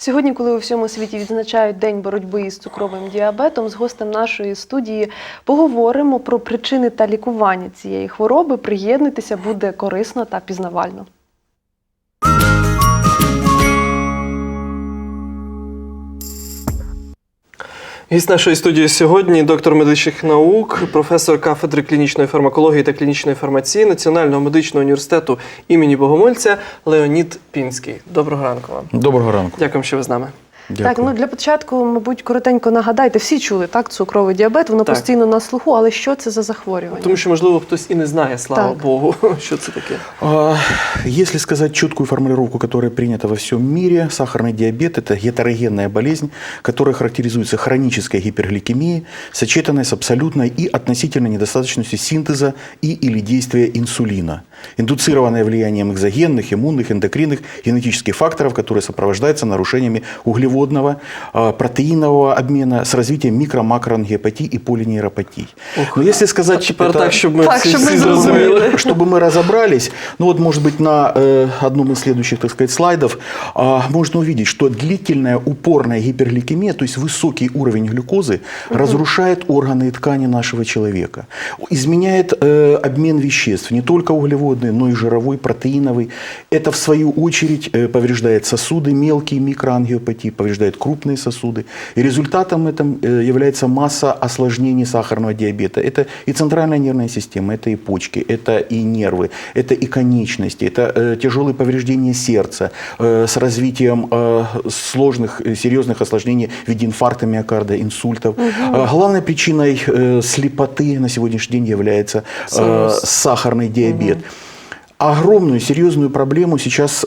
Сьогодні, коли у всьому світі відзначають День боротьби із цукровим діабетом, з гостем нашої студії поговоримо про причини та лікування цієї хвороби. Приєднуйтеся буде корисно та пізнавально. Гість нашої студії сьогодні доктор медичних наук, професор кафедри клінічної фармакології та клінічної фармації Національного медичного університету імені Богомольця Леонід Пінський. Доброго ранку вам. Доброго ранку. Дякую, що ви з нами. Так, ну для початку, мабуть, коротенько нагадайте, всі чули так, цукровий діабет, воно Так. постійно на слуху, але що це за захворювання? Тому що, можливо, хтось і не знає, слава Так. Богу, що це таке. А, Если сказать четкую формулировку, которая принята во всем мире, сахарный диабет – это гетерогенная болезнь, которая характеризуется хронической гипергликемией, сочетанной с абсолютной и относительной недостаточностью синтеза и или действия инсулина, индуцированная влиянием экзогенных, иммунных, эндокринных, генетических факторов, которые сопровождаются нарушениями углеводного, а, протеинового обмена с развитием микро-макроангиопатий и полинейропатий. Но если сказать Тепер это- так, щоб ми Так, всі, щоб ми всі зрозуміли. зрозуміли. чтобы мы разобрались, ну вот, может быть, на э, одном из следующих, так сказать, слайдов а, можно увидеть, что длительная упорная гипергликемия, то есть высокий уровень глюкозы, разрушает органы и ткани нашего человека, изменяет э, обмен веществ, не только углеводный, но и жировой, протеиновый. Это, в свою очередь, э, повреждает сосуды, мелкие микроангиопатии, повреждает крупные сосуды. И результатом этом э, является масса осложнений сахарного диабета. Это и центральная нервная система, это и почки, это и нервы, это и конечности, это э, тяжелые повреждения сердца э, с развитием сложных, серьезных осложнений в виде инфаркта миокарда, инсультов. Э, главной причиной слепоты на сегодняшний день является Сахар- сахарный диабет. Огромную серьезную проблему сейчас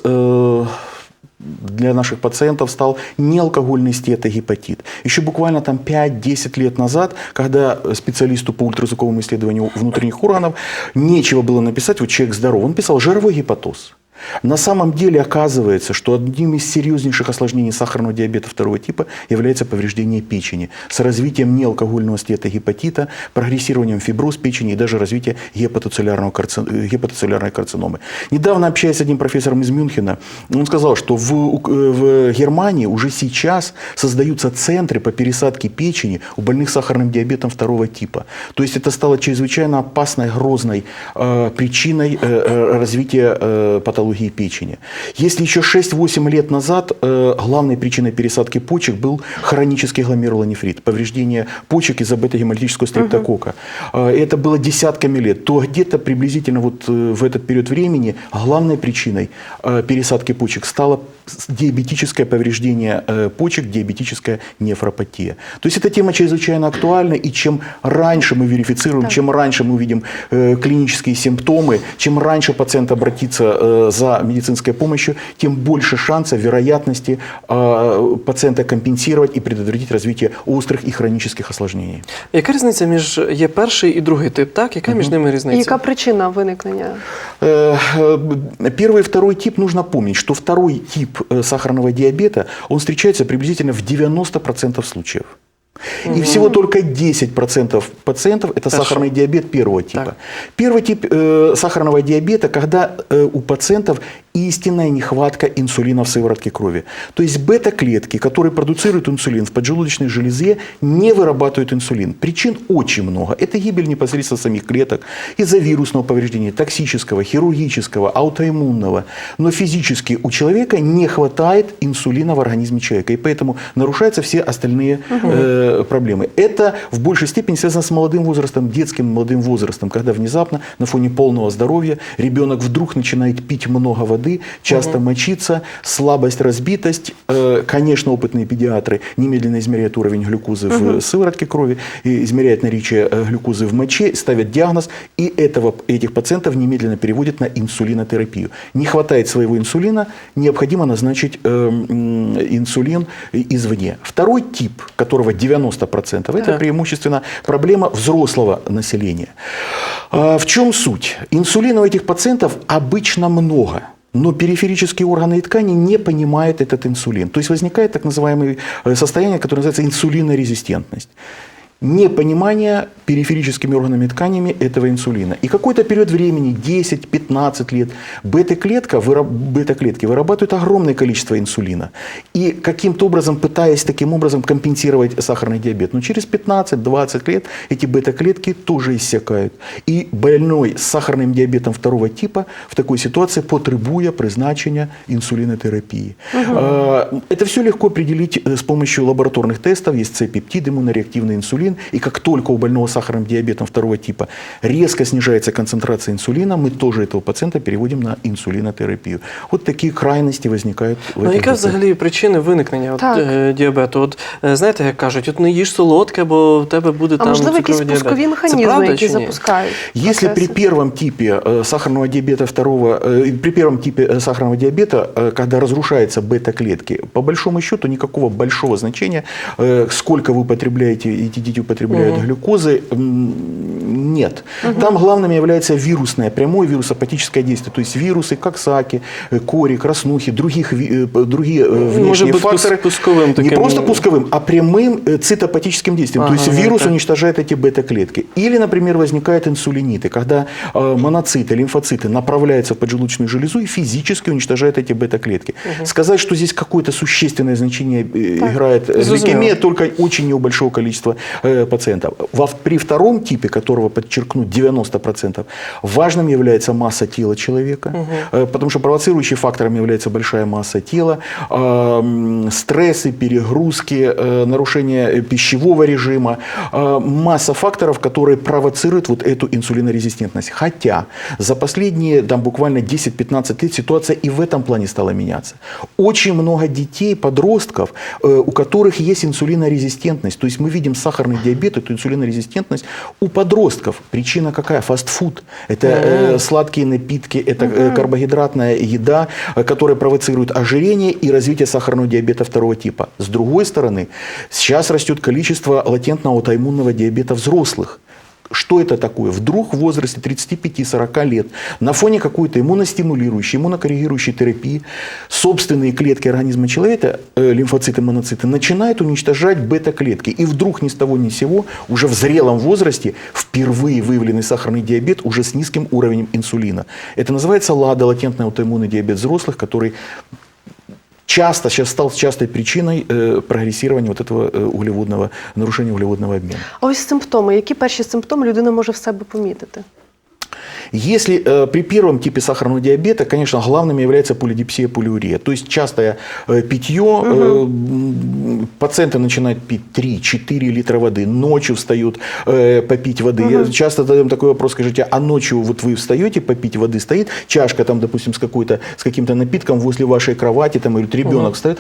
для наших пациентов стал неалкогольный стетогепатит. Еще буквально там 5-10 лет назад, когда специалисту по ультразвуковому исследованию внутренних органов нечего было написать, вот человек здоров, он писал жировой гепатоз. На самом деле оказывается, что одним из серьезнейших осложнений сахарного диабета второго типа является повреждение печени с развитием неалкогольного стетогепатита, прогрессированием фиброз печени и даже развитие гепатоцеллярного карци- э, гепатоцеллярной карциномы. Недавно общаясь с одним профессором из Мюнхена, он сказал, что в, э, в Германии уже сейчас создаются центры по пересадке печени у больных сахарным диабетом второго типа. То есть это стало чрезвычайно опасной, грозной э, причиной э, э, развития э, патологии печени. Если еще 6-8 лет назад э, главной причиной пересадки почек был хронический гломерулонефрит, повреждение почек из-за бета-гемолитического стрептокока, э, это было десятками лет, то где-то приблизительно вот э, в этот период времени главной причиной э, пересадки почек стало диабетическое повреждение э, почек, диабетическая нефропатия. То есть эта тема чрезвычайно актуальна, и чем раньше мы верифицируем, чем раньше мы увидим э, клинические симптомы, чем раньше пациент обратится э, за медицинской помощью, тем больше шансов, вероятности э, пациента компенсировать и предотвратить развитие острых и хронических осложнений. Яка різниця між є перший і другий тип, так? Яка між ними І різниця? яка причина виникнення? Э, э, Первый и второй тип нужно помнить, что второй тип э, сахарного диабета, он встречается приблизительно в 90% случаев. И всего только 10% пациентов это Хорошо. сахарный диабет первого типа. Так. Первый тип э, сахарного диабета, когда э, у пациентов истинная нехватка инсулина в сыворотке крови. То есть бета-клетки, которые продуцируют инсулин в поджелудочной железе, не вырабатывают инсулин. Причин очень много. Это гибель непосредственно самих клеток из-за вирусного повреждения, токсического, хирургического, аутоиммунного. Но физически у человека не хватает инсулина в организме человека. И поэтому нарушаются все остальные э, проблемы. Это в большей степени связано с молодым возрастом, детским молодым возрастом, когда внезапно на фоне полного здоровья ребенок вдруг начинает пить много воды, часто мочиться, слабость, разбитость. Э, Конечно, опытные педиатры немедленно измеряют уровень глюкозы в сыворотке крови, и измеряют наличие э, глюкозы в моче, ставят диагноз, и этого, этих пациентов немедленно переводят на инсулинотерапию. Не хватает своего инсулина, необходимо назначить э, м, инсулин извне. Второй тип, которого 90%, это Так. преимущественно проблема взрослого населения. А, В чем суть? Инсулина у этих пациентов обычно много. Но периферические органы и ткани не понимают этот инсулин. То есть возникает так называемое э, состояние, которое называется инсулинорезистентность. Непонимание периферическими органами и тканями этого инсулина. И какой-то период времени, 10-15 лет, бета-клетка, бета-клетки вырабатывают огромное количество инсулина. И каким-то образом, пытаясь таким образом компенсировать сахарный диабет. Но через 15-20 лет эти бета-клетки тоже иссякают. И больной с сахарным диабетом второго типа в такой ситуации потребуя призначения инсулинотерапии. А, Это все легко определить э, с помощью лабораторных тестов. Есть С-пептид, иммунореактивный инсулин И как только у больного с сахарным диабетом второго типа резко снижается концентрация инсулина, мы тоже этого пациента переводим на инсулинотерапию. Вот такие крайности возникают в Ну, этих яка пациентах. взагалі причини виникнення от, Так. е, діабету? От е, знаєте, як кажуть, от не їж солодке, бо в тебе буде А там можливо, якісь цукровий діабет. пускові Це механізми, правда які чи ні? запускають. Если при процеси? первом типе э, сахарного диабета второго, э, при первом типе э, сахарного диабета, э, когда разрушаются бета-клетки, по большому счету никакого большого значения, э, сколько вы употребляете, эти дети употребляют глюкозы, м, нет. Там главным является вирусное, прямое вирусопатическое действие, то есть вирусы, как саки, э, кори, краснухи, других, э, другие э, Может внешние быть, пус- факторы. пусковым Не таким- просто пусковым, а прямым цитопатическим действием. то Ага, есть ну вирус так. уничтожает эти бета-клетки. Или, например, возникают инсулиниты, когда моноциты, лимфоциты направляются в поджелудочную железу и физически уничтожают эти бета-клетки. Сказать, что здесь какое-то существенное значение э, играет гликемия, только очень у большого количества пациентов. Во, при втором типе, которого подчеркну 90%, важным является масса тела человека, э, потому что провоцирующим фактором является большая масса тела, э, стрессы, перегрузки, э, нарушение э, пищевого режима, э, масса факторов, которые провоцируют вот эту инсулинорезистентность. Хотя за последние там, буквально 10-15 лет ситуация и в этом плане стала меняться. Очень много детей, подростков, э, у которых есть инсулинорезистентность. То есть мы видим сахарный диабет, эту инсулинорезистентность у подростков. Причина какая? Фастфуд. Это э, сладкие напитки, это э, карбогидратная еда, э, которая провоцирует ожирение и развитие сахарного диабета второго типа. С другой стороны, сейчас растет количество латентного аутоиммунного диабета взрослых. Что это такое? Вдруг в возрасте 35-40 лет на фоне какой-то иммуностимулирующей, иммунокоррегирующей терапии собственные клетки организма человека, э, лимфоциты, моноциты, начинают уничтожать бета-клетки. И вдруг ни с того ни с сего, уже в зрелом возрасте, впервые выявленный сахарный диабет уже с низким уровнем инсулина. Это называется ЛАДА, латентный аутоиммунный диабет взрослых, который часто сейчас стал частой причиной э, прогрессирования вот этого э, углеводного, нарушения углеводного обмена. А ось симптоми. Які перші симптоми людина може в себе помітити? Если э, при первом типе сахарного диабета, конечно, главным является полидипсия, полиурия. То есть частое э, питье, э, м, пациенты начинают пить 3-4 литра воды, ночью встают э, попить воды. Я часто задаем такой вопрос, скажите, а ночью вот вы встаете попить воды, стоит чашка там, допустим, с, какой-то, с каким-то напитком возле вашей кровати, там, или ребенок встает.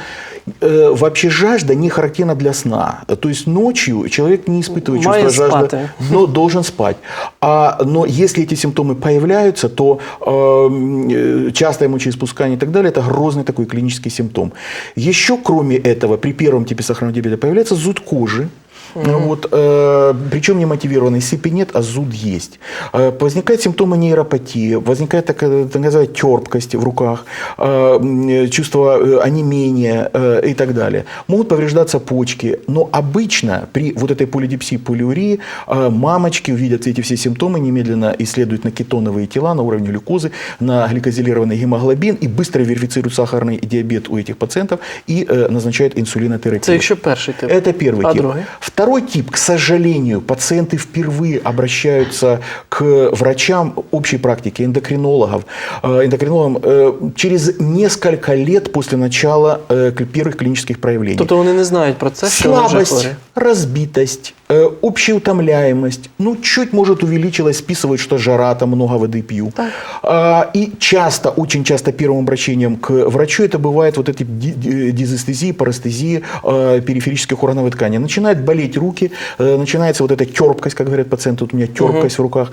Э, вообще жажда не характерна для сна. То есть ночью человек не испытывает Має чувство жажды, но должен спать. А, но если эти симптомы появляются, то э, частое мочеиспускание и так далее, это грозный такой клинический симптом. Еще кроме этого, при первом типе сахарного диабета появляется зуд кожи, Вот, э, причем не мотивированный сыпи нет, а зуд есть. Э, возникают симптомы нейропатии, возникает такая, так называемая терпкость в руках, э, чувство э, онемения э, и так далее. Могут повреждаться почки, но обычно при вот этой полидипсии, полиурии э, мамочки увидят эти все симптомы, немедленно исследуют на кетоновые тела, на уровень глюкозы, на гликозилированный гемоглобин и быстро верифицируют сахарный диабет у этих пациентов и э, назначают инсулинотерапию. Це якщо перший тип. Это первый а тип. другий? Второй тип, к сожалению, пациенты впервые обращаются к врачам общей практики, эндокринологов, э, эндокринологам э, через несколько лет после начала э, первых клинических проявлений. Тобто вони не знають про це, що Слабость. Разбитость, э, общая утомляемость. Ну, чуть, может, увеличилась, списывают, что жара, там много воды пью. Так. А, и часто, очень часто первым обращением к врачу это бывает вот эти ди- ди- дизестезии, парестезии э, периферических органов ткани. Начинают болеть руки, э, начинается вот эта терпкость, как говорят пациенты, вот у меня терпкость в руках.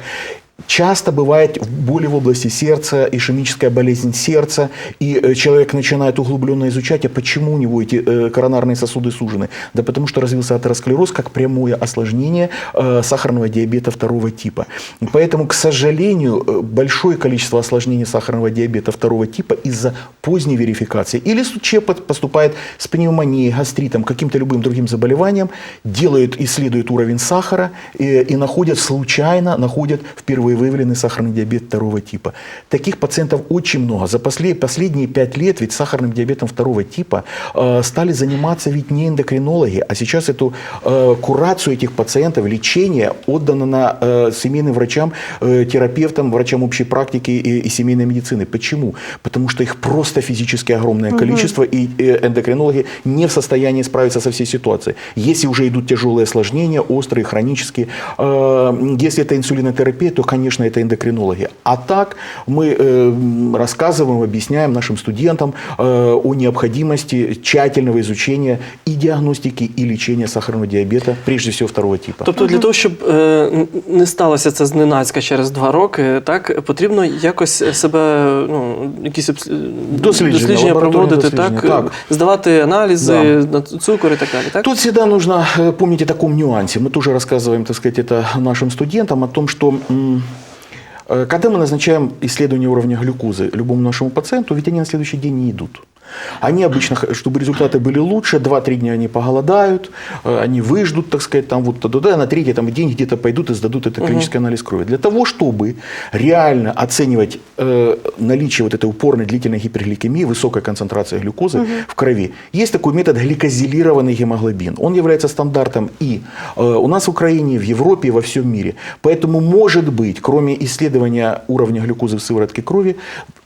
Часто бывает боли в области сердца, ишемическая болезнь сердца, и э, человек начинает углубленно изучать, а почему у него эти э, коронарные сосуды сужены? Да потому что развился атеросклероз как прямое осложнение э, сахарного диабета второго типа. И Поэтому, к сожалению, большое количество осложнений сахарного диабета второго типа из-за поздней верификации. Или с- человек под- поступает с пневмонией, гастритом, каким-то любым другим заболеванием, делают, исследуют уровень сахара э, и находят случайно, находят впервые выявленный сахарный диабет второго типа. Таких пациентов очень много. За после- последние пять лет ведь сахарным диабетом второго типа э, стали заниматься ведь не эндокринологи, а сейчас эту э, курацию этих пациентов, лечение отдано на э, семейным врачам, терапевтам, врачам общей практики и, и семейной медицины. Почему? Потому что их просто физически огромное количество, и э, эндокринологи не в состоянии справиться со всей ситуацией. Если уже идут тяжелые осложнения, острые, хронические, если это инсулинотерапия, то, конечно, это эндокринологи. А так мы э, м, рассказываем, объясняем нашим студентам э, о необходимости тщательного изучения и диагностики, и лечения сахарного диабета, прежде всего второго типа. Тобто для того, щоб е, н- не сталося це зненацька через два роки, так потрібно якось себе, ну якісь обс- Дослідження, лабораторні проводити, так, дослідження, так. здавати аналізи на цукор і так далі. Так Тут всегда нужно э, помнить о таком нюансе. Мы тоже рассказываем, так сказать, это нашим студентам о том, что м, э, когда мы назначаем исследование уровня глюкозы любому нашему пациенту, ведь они на следующий день не идут. Они обычно, чтобы результаты были лучше, 2-3 дня они поголодают, э, они выждут, так сказать, там вот туда, на третий там, день где-то пойдут и сдадут этот клинический анализ крови. Для того, чтобы реально оценивать э, наличие вот этой упорной длительной гипергликемии, высокой концентрации глюкозы в крови, есть такой метод гликозилированный гемоглобин. Он является стандартом и э, у нас в Украине, в Европе, и во всем мире. Поэтому, может быть, кроме исследования уровня глюкозы в сыворотке крови,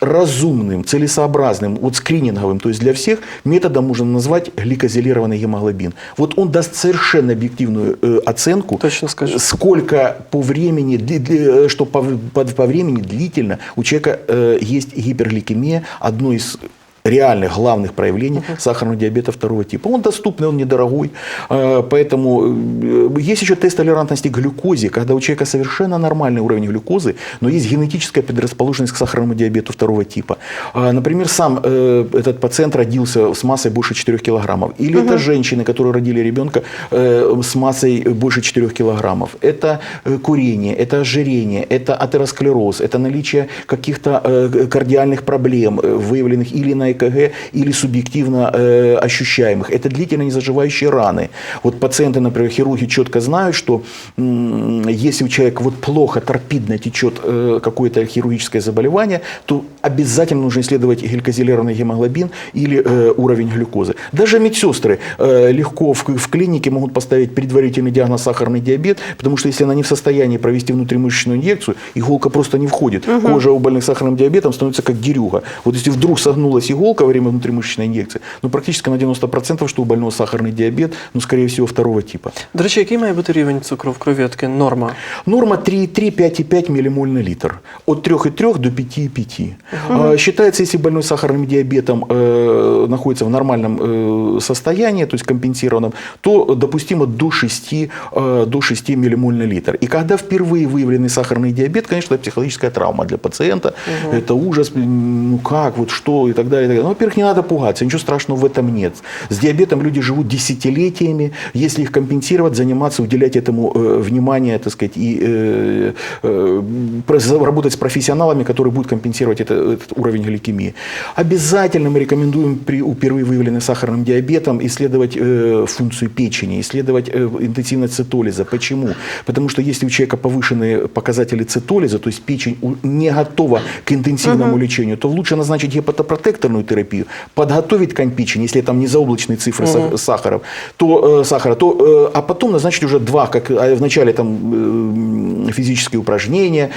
разумным, целесообразным, вот скрининговым, то есть для всех, методом можно назвать гликозилированный гемоглобин. Вот он даст совершенно объективную э, оценку, Точно скажи. сколько по времени, дли- дли- что по, по- по времени длительно у человека э, есть гипергликемия, одно из реальных главных проявлений сахарного диабета второго типа. Он доступный, он недорогой, э, поэтому э, есть еще тест толерантности к глюкозе, когда у человека совершенно нормальный уровень глюкозы, но есть генетическая предрасположенность к сахарному диабету второго типа. А, Например, сам э, этот пациент родился с массой больше 4 килограммов. Или это женщины, которые родили ребенка с массой больше 4 килограммов. Это курение, это ожирение, это атеросклероз, это наличие каких-то кардиальных проблем, выявленных или на ЭКГ, или субъективно э, ощущаемых. Это длительно незаживающие раны. Вот пациенты, например, хирурги четко знают, что м, если у человека вот плохо, торпидно течет э, какое-то хирургическое заболевание, то обязательно нужно исследовать гликозилированный гемоглобин или э, уровень глюкозы. Даже медсестры э, легко в, в клинике могут поставить предварительный диагноз сахарный диабет, потому что если она не в состоянии провести внутримышечную инъекцию, иголка просто не входит. Кожа у больных сахарным диабетом становится как дерюга. Вот если вдруг согнулась иголка во время внутримышечной инъекции, ну практически на 90% что у больного сахарный диабет, ну скорее всего второго типа. До речі, який має бути рівень цукру в крові? Таке норма. Норма 3,3, 5,5 миллимоль на литр. От 3,3 до 5,5. А, Считается, если больной сахарным диабетом э, находится в нормальном э, состоянии, то есть компенсированном, то допустимо до 6, э, до 6 миллимоль на литр. И когда впервые выявленный сахарный диабет, конечно, это психологическая травма для пациента. Это ужас, ну как, вот что и так далее. далее. Ну, во-первых, не надо пугаться, ничего страшного в этом нет. С диабетом люди живут десятилетиями. Если их компенсировать, заниматься, уделять этому э, внимание, так сказать, и э, э, работать с профессионалами, которые будут компенсировать это- этот уровень гликемии. Обязательно мы рекомендуем при у впервые выявленным сахарным диабетом исследовать э, функцию печени, исследовать э, интенсивность цитолиза. Почему? Потому что если у человека повышенные показатели цитолиза, то есть печень не готова к интенсивному лечению, то лучше назначить гепатопротекторную терапию, подготовить ткань печени, если там не заоблачные цифры сах- сахаров, то, э, сахара, то, э, а потом назначить уже два, как э, вначале там э, физические упражнения,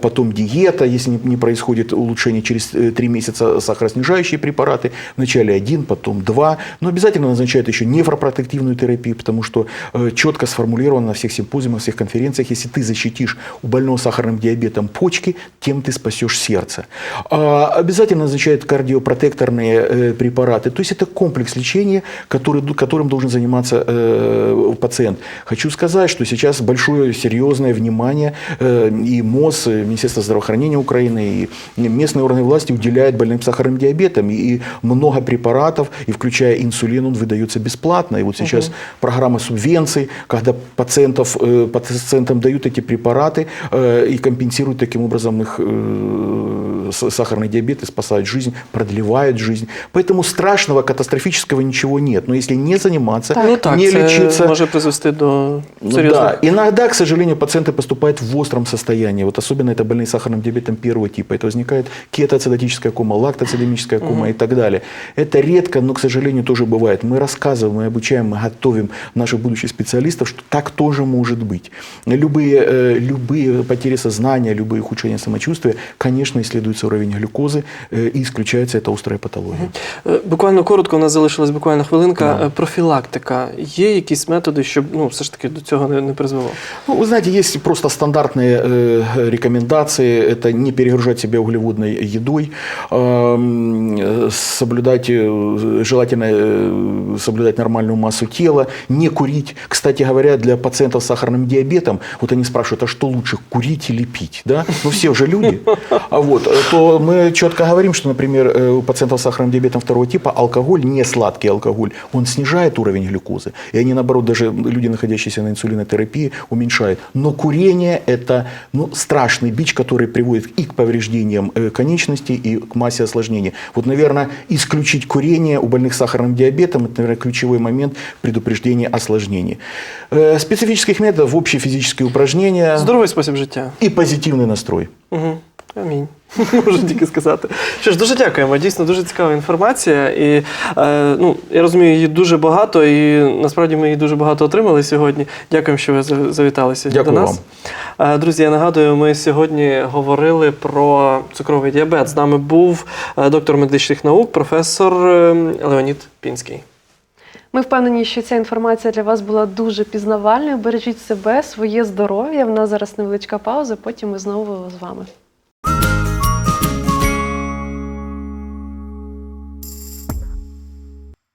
потом диета, если не, происходит улучшение через три месяца сахароснижающие препараты, вначале один, потом два, но обязательно назначают еще нефропротективную терапию, потому что четко сформулировано на всех симпозиумах, всех конференциях, если ты защитишь у больного сахарным диабетом почки, тем ты спасешь сердце. А, обязательно назначают кардиопротекторную инъекторные э, препараты. То есть это комплекс лечения, который, которым должен заниматься э, пациент. Хочу сказать, что сейчас большое серьезное внимание э, и МОЗ, и Министерство здравоохранения Украины, и местные органы власти уделяют больным сахарным диабетом. И, много препаратов, и включая инсулин, он выдается бесплатно. И вот сейчас программа субвенций, когда пациентов, пациентам дают эти препараты и компенсируют таким образом их сахарный диабет и спасают жизнь, продлевают жизнь. Поэтому страшного, катастрофического ничего нет. Но если не заниматься, Ну так, не лечиться... може призвести до Ну серйозних Да, иногда, к сожалению, пациенты поступают в остром состоянии. Вот особенно это больные сахарным диабетом первого типа. Это возникает кетоацидотическая кома, лактоцидемическая кома и так далее. Это редко, но, к сожалению, тоже бывает. Мы рассказываем, мы обучаем, мы готовим наших будущих специалистов, что так тоже может быть. Любые, э, любые потери сознания, любые ухудшения самочувствия, конечно, исследуется уровень глюкозы э, и исключается эта острая патология. Е, Буквально коротко, у нас залишилась буквально хвилинка. Да. Е, Профілактика. Є якісь методи, щоб ну, все ж таки до цього не, не призвело? Ну, вы знаете, есть просто стандартные э, рекомендации. Это не перегружать себя углеводной едой, эм, э, соблюдать, э, желательно э, соблюдать нормальную массу тела, не курить. Кстати говоря, для пациентов с сахарным диабетом, вот они спрашивают, а что лучше, курить или пить? Да? Ну, все уже люди. А вот, э, то мы четко говорим, что, например, э, у пациентов с сахарным диабетом второго типа алкоголь, не сладкий алкоголь, он снижает уровень глюкозы. И они, наоборот, даже люди, находящиеся на инсулинотерапии, уменьшают. Но курение – это ну, страшный бич, который приводит и к повреждениям э, конечностей, и к массе осложнений. Вот, наверное, исключить курение у больных с сахарным диабетом – это, наверное, ключевой момент предупреждения осложнений. Э, Специфических методов – общие физические упражнения Здоровий спосіб життя. и позитивный настрой. Угу. Амінь. Можу тільки сказати. Що ж, дуже дякуємо. Дійсно, дуже цікава інформація. І е, ну, я розумію, її дуже багато, і насправді ми її дуже багато отримали сьогодні. Дякуємо, що ви за- завітали сьогодні Дякую до нас. Е, друзі, я нагадую, ми сьогодні говорили про цукровий діабет. З нами був е, доктор медичних наук, професор е, Леонід Пінський. Ми впевнені, що ця інформація для вас була дуже пізнавальною. Бережіть себе, своє здоров'я. В нас зараз невеличка пауза, потім ми знову з вами.